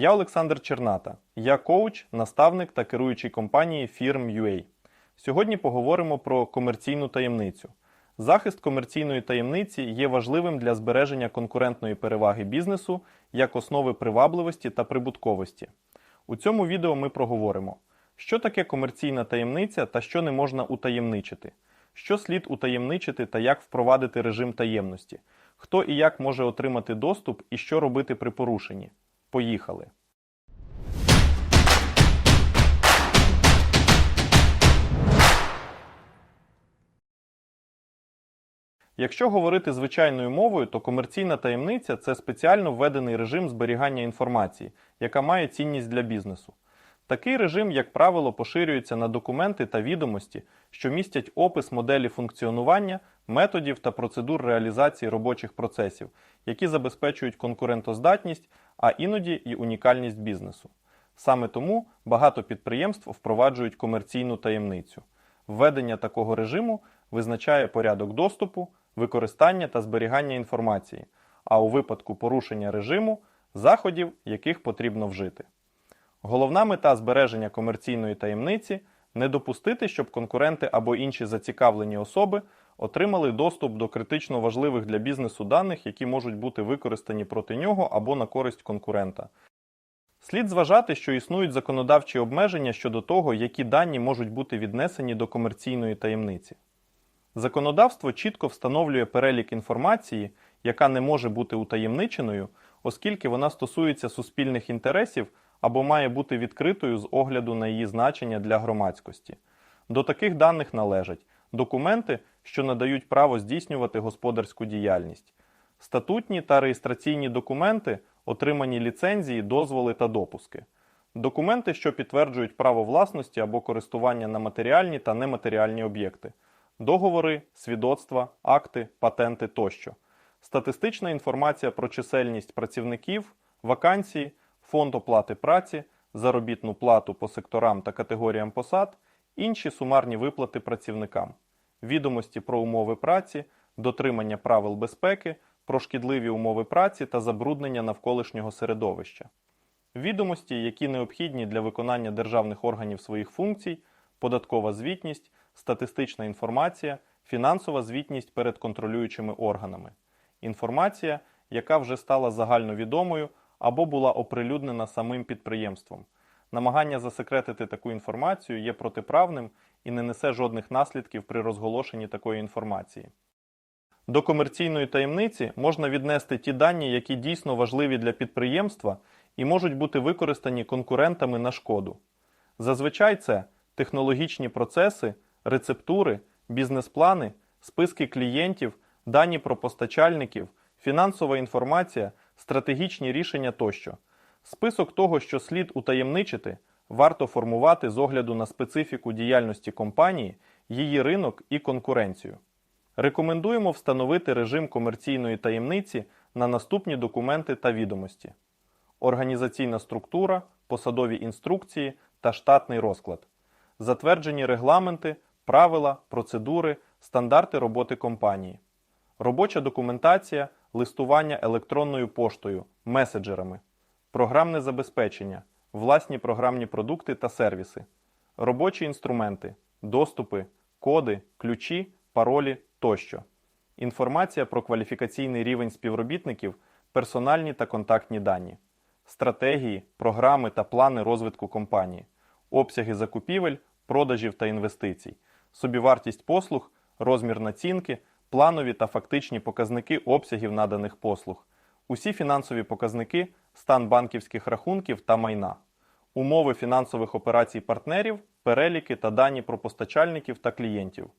Я Олександр Черната. Я коуч, наставник та керуючий компанії Firm.ua. Сьогодні поговоримо про комерційну таємницю. Захист комерційної таємниці є важливим для збереження конкурентної переваги бізнесу як основи привабливості та прибутковості. У цьому відео ми проговоримо, що таке комерційна таємниця та що не можна утаємничити, що слід утаємничити та як впровадити режим таємності, хто і як може отримати доступ і що робити при порушенні. Поїхали! Якщо говорити звичайною мовою, то комерційна таємниця це спеціально введений режим зберігання інформації, яка має цінність для бізнесу. Такий режим, як правило, поширюється на документи та відомості, що містять опис моделі функціонування, методів та процедур реалізації робочих процесів, які забезпечують конкурентоздатність, а іноді і унікальність бізнесу. Саме тому багато підприємств впроваджують комерційну таємницю. Введення такого режиму визначає порядок доступу, використання та зберігання інформації, а у випадку порушення режиму заходів, яких потрібно вжити. Головна мета збереження комерційної таємниці не допустити, щоб конкуренти або інші зацікавлені особи отримали доступ до критично важливих для бізнесу даних, які можуть бути використані проти нього або на користь конкурента. Слід зважати, що існують законодавчі обмеження щодо того, які дані можуть бути віднесені до комерційної таємниці. Законодавство чітко встановлює перелік інформації, яка не може бути утаємниченою, оскільки вона стосується суспільних інтересів або має бути відкритою з огляду на її значення для громадськості. До таких даних належать документи, що надають право здійснювати господарську діяльність, статутні та реєстраційні документи, отримані ліцензії, дозволи та допуски, документи, що підтверджують право власності або користування на матеріальні та нематеріальні об'єкти, договори, свідоцтва, акти, патенти тощо, статистична інформація про чисельність працівників, вакансії, фонд оплати праці, заробітну плату по секторам та категоріям посад, інші сумарні виплати працівникам, відомості про умови праці, дотримання правил безпеки, про шкідливі умови праці та забруднення навколишнього середовища, відомості, які необхідні для виконання державних органів своїх функцій, податкова звітність, статистична інформація, фінансова звітність перед контролюючими органами, інформація, яка вже стала загальновідомою або була оприлюднена самим підприємством. Намагання засекретити таку інформацію є протиправним і не несе жодних наслідків при розголошенні такої інформації. До комерційної таємниці можна віднести ті дані, які дійсно важливі для підприємства і можуть бути використані конкурентами на шкоду. Зазвичай це технологічні процеси, рецептури, бізнес-плани, списки клієнтів, дані про постачальників, фінансова інформація, стратегічні рішення тощо. Список того, що слід утаємничити, варто формувати з огляду на специфіку діяльності компанії, її ринок і конкуренцію. Рекомендуємо встановити режим комерційної таємниці на наступні документи та відомості: організаційна структура, посадові інструкції та штатний розклад, затверджені регламенти, правила, процедури, стандарти роботи компанії, робоча документація, листування електронною поштою, меседжерами, програмне забезпечення, власні програмні продукти та сервіси, робочі інструменти, доступи, коди, ключі, паролі тощо, інформація про кваліфікаційний рівень співробітників, персональні та контактні дані, стратегії, програми та плани розвитку компанії, обсяги закупівель, продажів та інвестицій, собівартість послуг, розмір націнки, планові та фактичні показники обсягів наданих послуг, усі фінансові показники, стан банківських рахунків та майна, умови фінансових операцій партнерів, переліки та дані про постачальників та клієнтів,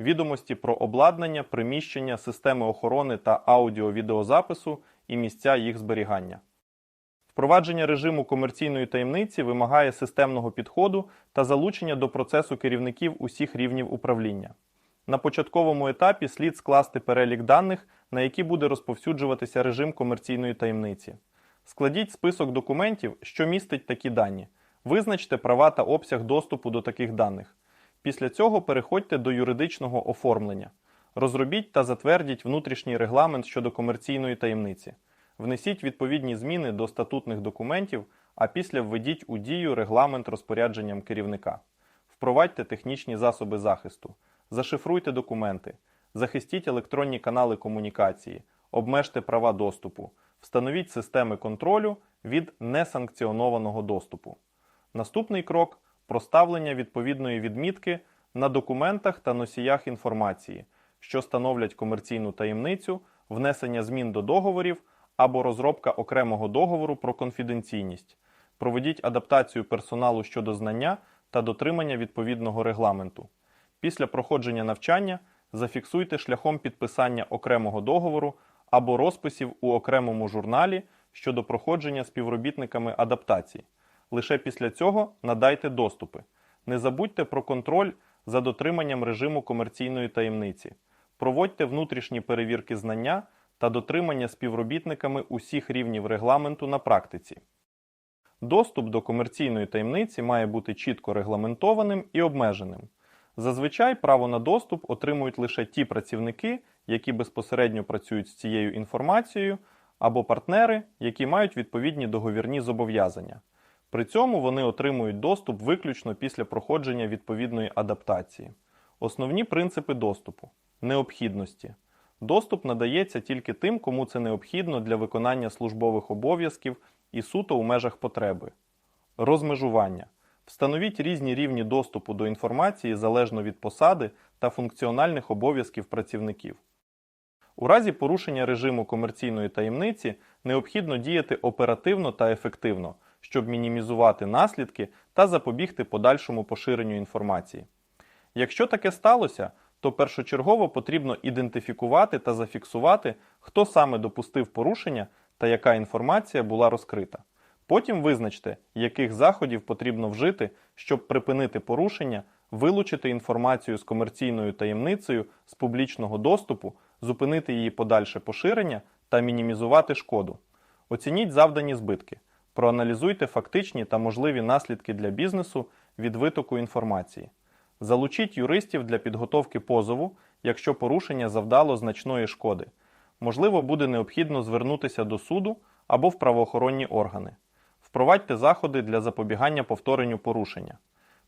відомості про обладнання, приміщення, системи охорони та аудіо-відеозапису і місця їх зберігання. Впровадження режиму комерційної таємниці вимагає системного підходу та залучення до процесу керівників усіх рівнів управління. На початковому етапі слід скласти перелік даних, на які буде розповсюджуватися режим комерційної таємниці. Складіть список документів, що містить такі дані. Визначте права та обсяг доступу до таких даних. Після цього переходьте до юридичного оформлення. Розробіть та затвердіть внутрішній регламент щодо комерційної таємниці. внесіть відповідні зміни до статутних документів, а після введіть у дію регламент розпорядженням керівника. Впровадьте технічні засоби захисту, зашифруйте документи, захистіть електронні канали комунікації, обмежте права доступу, встановіть системи контролю від несанкціонованого доступу. Наступний крок проставлення відповідної відмітки на документах та носіях інформації, що становлять комерційну таємницю, внесення змін до договорів або розробка окремого договору про конфіденційність. Проведіть адаптацію персоналу щодо знання та дотримання відповідного регламенту. Після проходження навчання зафіксуйте шляхом підписання окремого договору або розписів у окремому журналі щодо проходження співробітниками адаптації. Лише після цього надайте доступи. Не забудьте про контроль за дотриманням режиму комерційної таємниці. Проводьте внутрішні перевірки знання та дотримання співробітниками усіх рівнів регламенту на практиці. Доступ до комерційної таємниці має бути чітко регламентованим і обмеженим. Зазвичай право на доступ отримують лише ті працівники, які безпосередньо працюють з цією інформацією, або партнери, які мають відповідні договірні зобов'язання. При цьому вони отримують доступ виключно після проходження відповідної адаптації. Основні принципи доступу необхідності. Доступ надається тільки тим, кому це необхідно для виконання службових обов'язків і суто у межах потреби. Розмежування. Встановіть різні рівні доступу до інформації залежно від посади та функціональних обов'язків працівників. У разі порушення режиму комерційної таємниці необхідно діяти оперативно та ефективно, щоб мінімізувати наслідки та запобігти подальшому поширенню інформації. Якщо таке сталося, то першочергово потрібно ідентифікувати та зафіксувати, хто саме допустив порушення та яка інформація була розкрита. Потім визначте, яких заходів потрібно вжити, щоб припинити порушення, вилучити інформацію з комерційною таємницею з публічного доступу, зупинити її подальше поширення та мінімізувати шкоду. Оцініть завдані збитки. Проаналізуйте фактичні та можливі наслідки для бізнесу від витоку інформації. Залучіть юристів для підготовки позову, якщо порушення завдало значної шкоди. Можливо, буде необхідно звернутися до суду або в правоохоронні органи. Впровадьте заходи для запобігання повторенню порушення.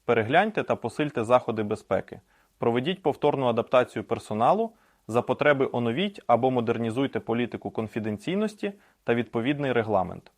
Перегляньте та посильте заходи безпеки. Проведіть повторну адаптацію персоналу, за потреби оновіть або модернізуйте політику конфіденційності та відповідний регламент.